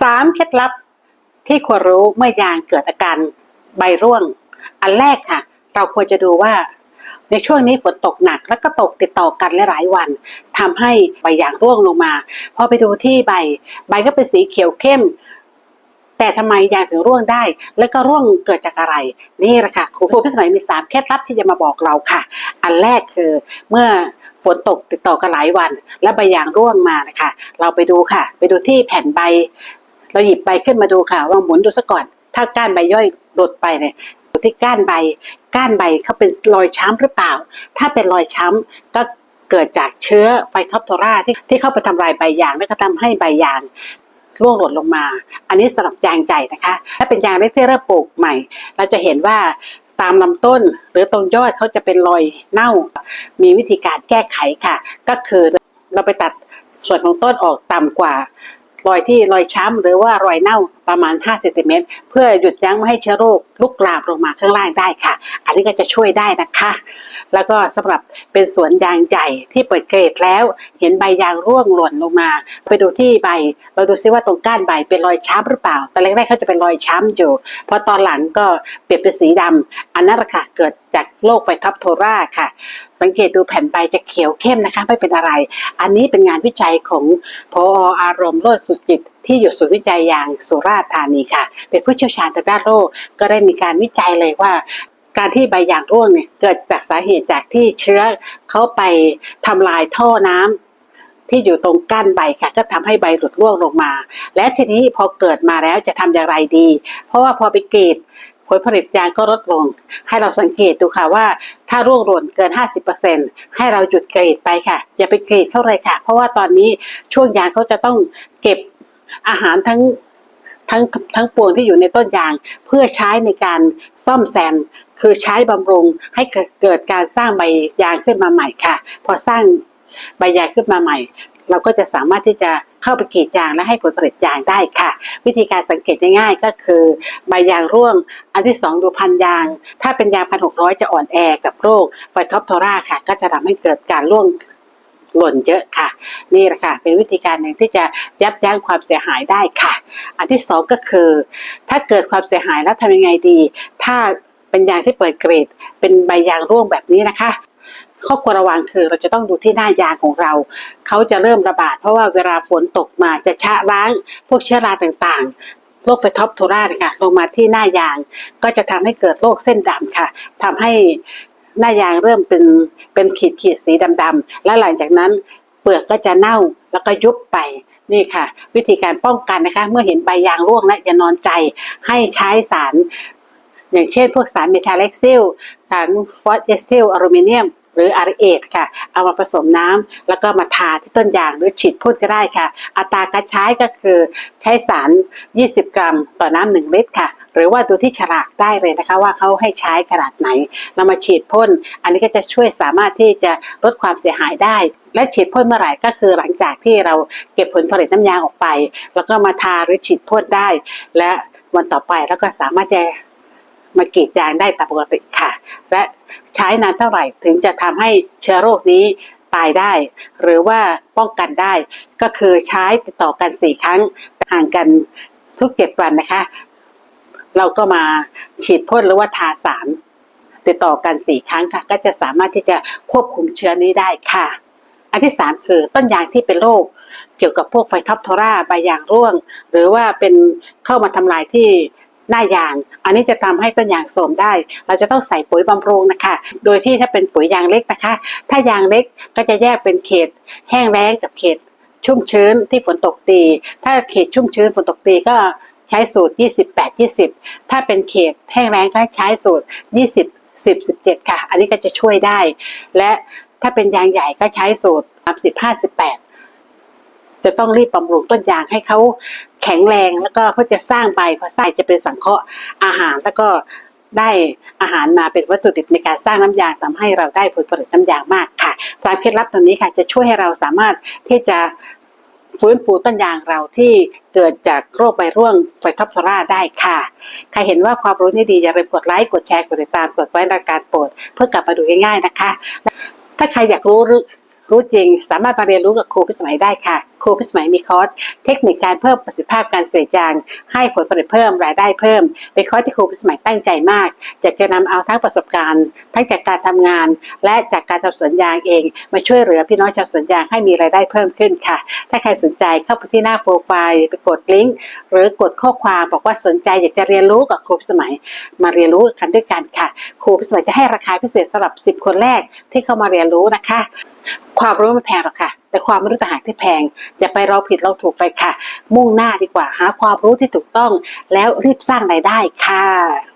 สามเคล็ดลับที่ควรรู้เมื่อยางเกิดอาการใบร่วง อันแรกค่ะ เราควรจะดูว่าในช่วงนี้ฝนตกหนักแล้วก็ตกติดต่อกันหลายวันทำให้ใบยางร่วงลงมาพอไปดูที่ใบ ใบก็เป็นสีเขียวเข้ม แต่ทำไมยางถึงร่วงได้ แล้วก็ร่วงเกิดจากอะไร นี่แหละค่ะครูพิสมัยมีสามเคล็ดลับที่จะมาบอกเราค่ะ อันแรกคือเมื่อ ฝนตกติดต่อกันหลายวัน และใบยางร่วงมานะคะ เราไปดูค่ะ ไปดูที่แผ่นใบ เราหยิบใบขึ้นมาดูค่ะว่าหมุนดูซะก่อน ถ้าก้านใบย่อยหลุดไปเนี่ยดูที่ก้านใบ ก้านใบเขาเป็นรอยช้ำหรือเปล่า ถ้าเป็นรอยช้ำก็เกิดจากเชื้อไฟท็อปโทราที่ที่เข้าไปทำลายใบยางแล้วก็ทำให้ใบยางร่วงหล่นลงมา อันนี้สำหรับยางใจนะคะ ถ้าเป็นยางเล็กที่เริ่มปลูกใหม่ เราจะเห็นว่า ตามลำต้น หรือตรงยอดเขาจะเป็นรอยเน่า มีวิธีการแก้ไขค่ะ ก็คือเราไปตัดส่วนของต้นออกต่ำกว่า รอยที่รอยช้ำหรือว่ารอยเน่าประมาณ5เซนติเมตรเพื่อหยุดยั้งไม่ให้เชื้อโรคลุกลามลงมาข้างล่างได้ค่ะ อันนี้ก็จะช่วยได้นะคะ แล้วก็สำหรับเป็นสวนยางใหญ่ที่เปิดเกรดแล้ว เห็นใบยางร่วงหล่นลงมา ไปดูที่ใบ เราดูซิว่าตรงก้านใบเป็นรอยช้ำหรือเปล่า แต่แรกๆเขาจะเป็นรอยช้ำอยู่พอตอนหลังก็เปลี่ยนเป็นสีดำอันนั้นแหละค่ะเกิดจากโรคไฟทับโทราค่ะ สังเกตดูแผ่นใบจะเขียวเข้มนะคะ ไม่เป็นอะไร อันนี้เป็นงานวิจัยของพออารมณ์โลดสุจิต ที่อยู่ศูนย์วิจัยยางสุราษฎร์ธานีค่ะ เป็นผู้เชี่ยวชาญทางด้านโรคก็ได้มีการวิจัยเลยว่า การที่ใบยางร่วงเนี่ยเกิดจากสาเหตุจากที่เชื้อเขาไปทำลายท่อน้ำที่อยู่ตรงก้านใบค่ะก็ทำให้ใบหลุดร่วงลงมา และทีนี้พอเกิดมาแล้วจะทำอย่างไรดี เพราะว่าพอไปกรีดผลผลิตยางก็ลดลง ให้เราสังเกตดูค่ะว่า ถ้าร่วงหล่นเกิน 50%ให้เราหยุดกรีดไปค่ะ อย่าไปกรีดเข้าเลยค่ะ เพราะว่าตอนนี้ช่วงยางเขาจะต้องเก็บ อาหารทั้งทั้งทั้งปวงที่อยู่ในต้นยาง เพื่อใช้ในการซ่อมแซมคือใช้บำรุงให้เกิดเกิดการสร้างใบยางขึ้นมาใหม่ค่ะ พอสร้างใบยางขึ้นมาใหม่ เราก็จะสามารถที่จะเข้าไปกรีดยางและให้ผลผลิตยางได้ค่ะ วิธีการสังเกตง่ายๆก็คือใบยางร่วง อันที่สองดูพันยาง ถ้าเป็นยางพันหกร้อยจะอ่อนแอกับโรคไฟท็อปโทราค่ะ ก็จะทำให้เกิดการร่วง หล่นเยอะค่ะ นี่แหละค่ะเป็นวิธีการหนึ่งที่จะยับยั้งความเสียหายได้ค่ะ อันที่สองก็คือ ถ้าเกิดความเสียหายแล้วทำยังไงดี ถ้าเป็นยางที่เปิดเกรดเป็นใบยางร่วงแบบนี้นะคะข้อควรระวังคือเราจะต้องดูที่หน้ายางของเรา เขาจะเริ่มระบาดเพราะว่าเวลาฝนตกมาจะชะล้างพวกเชื้อราต่างๆ โรคไฟท็อปโทราเนี่ยค่ะลงมาที่หน้ายาง ก็จะทำให้เกิดโรคเส้นดำค่ะทำให้ หน้ายางเริ่มเป็นเป็นขีดขีดสีดำๆและหลังจากนั้นเปลือกก็จะเน่าแล้วก็ยุบไปนี่ค่ะ วิธีการป้องกันนะคะ เมื่อเห็นใบยางร่วงและอย่านอนใจให้ใช้สาร อย่างเช่นพวกสารเมทาเล็กซิล สารฟอสเอสติลอลูมิเนียม หรืออาร์เอทค่ะ เอามาผสมน้ำแล้วก็มาทาที่ต้นยางหรือฉีดพ่นก็ได้ค่ะ อัตราการใช้ก็คือใช้สาร 20 กรัม ต่อน้ำ1ลิตรค่ะ หรือว่าดูที่ฉลากได้เลยนะคะ ว่าเขาให้ใช้ขนาดไหนเรามาฉีดพ่น อันนี้ก็จะช่วยสามารถที่จะลดความเสียหายได้ และฉีดพ่นเมื่อไหร่ก็คือหลังจากที่เราเก็บผลผลิตน้ำยางออกไป แล้วก็มาทาหรือฉีดพ่นได้ และวันต่อไปแล้วก็สามารถจะ มากรีดยางได้ตามปกติค่ะ และใช้นานเท่าไหร่ถึงจะทำให้เชื้อโรคนี้ตายได้ หรือว่าป้องกันได้ ก็คือใช้ติดต่อกันสี่ครั้งห่างกันทุกเจ็ดวันนะคะ เราก็มาฉีดพ่นหรือว่าทาสารติดต่อกันสี่ครั้งค่ะ ก็จะสามารถที่จะควบคุมเชื้อนี้ได้ค่ะ อันที่สามคือต้นยางที่เป็นโรคเกี่ยวกับพวกไฟท็อปโทราใบยางร่วง หรือว่าเป็นเข้ามาทำลายที่ หน้ายาง อันนี้จะทำให้ต้นยางโทรมได้ เราจะต้องใส่ปุ๋ยบำรุงนะคะ โดยที่ถ้าเป็นปุ๋ยยางเล็กนะคะ ถ้ายางเล็กก็จะแยกเป็นเขต แห้งแล้งกับเขตชุ่มชื้นที่ฝนตกตี ถ้าเขตชุ่มชื้นฝนตกตีก็ใช้สูตร 28 20 ถ้าเป็นเขตแห้งแล้งก็ใช้สูตร 20 10 17 ค่ะ อันนี้ก็จะช่วยได้ และถ้าเป็นยางใหญ่ก็ใช้สูตร 30 58 จะต้องรีบบำรุงต้นยางให้เขา แข็งแรงแล้วก็เขาจะสร้างใบพอสร้างจะเป็นสังเคราะห์อาหารแล้วก็ได้อาหารมาเป็นวัตถุดิบในการสร้างน้ำยางทำให้เราได้ผลผลิตน้ำยางมากค่ะสารเคล็ดลับตัวนี้ค่ะจะช่วยให้เราสามารถที่จะฟื้นฟูต้นยางเราที่เกิดจากโรคใบร่วงไฟท็อปซาร่าได้ค่ะ ใครเห็นว่าความรู้นี้ดีอย่าลืมกดไลค์ กดแชร์ กดติดตาม กดไว้รายการโปรด เพื่อกลับมาดูง่ายๆนะคะ ถ้าใครอยากรู้ รู้จริง สามารถมาเรียนรู้กับครูพิสมัยได้ค่ะ ครูพิสมัยมีคอร์สเทคนิคการเพิ่มประสิทธิภาพการกรีดยาง ให้ผลผลิตเพิ่มรายได้เพิ่ม เป็นคอร์สที่ครูพิสมัยตั้งใจมากอยากจะนำเอาทั้งประสบการณ์ ทั้งจากการทำงาน และจากการทำสวนยางเอง มาช่วยเหลือพี่น้องชาวสวนยางให้มีรายได้เพิ่มขึ้นค่ะ ถ้าใครสนใจเข้าไปที่หน้าโปรไฟล์ไปกดลิงก์หรือกดข้อความบอกว่าสนใจอยากจะเรียนรู้กับครูพิสมัย มาเรียนรู้กันด้วยกันค่ะ ครูพิสมัยจะให้ราคาพิเศษสำหรับ 10 คนแรกที่เข้ามาเรียนรู้นะคะความรู้ไม่แพงหรอกค่ะ แต่ความไม่รู้ต่างหากที่แพง อย่าไปเราผิดเราถูกเลยค่ะ มุ่งหน้าดีกว่าหาความรู้ที่ถูกต้อง แล้วรีบสร้างรายได้ค่ะ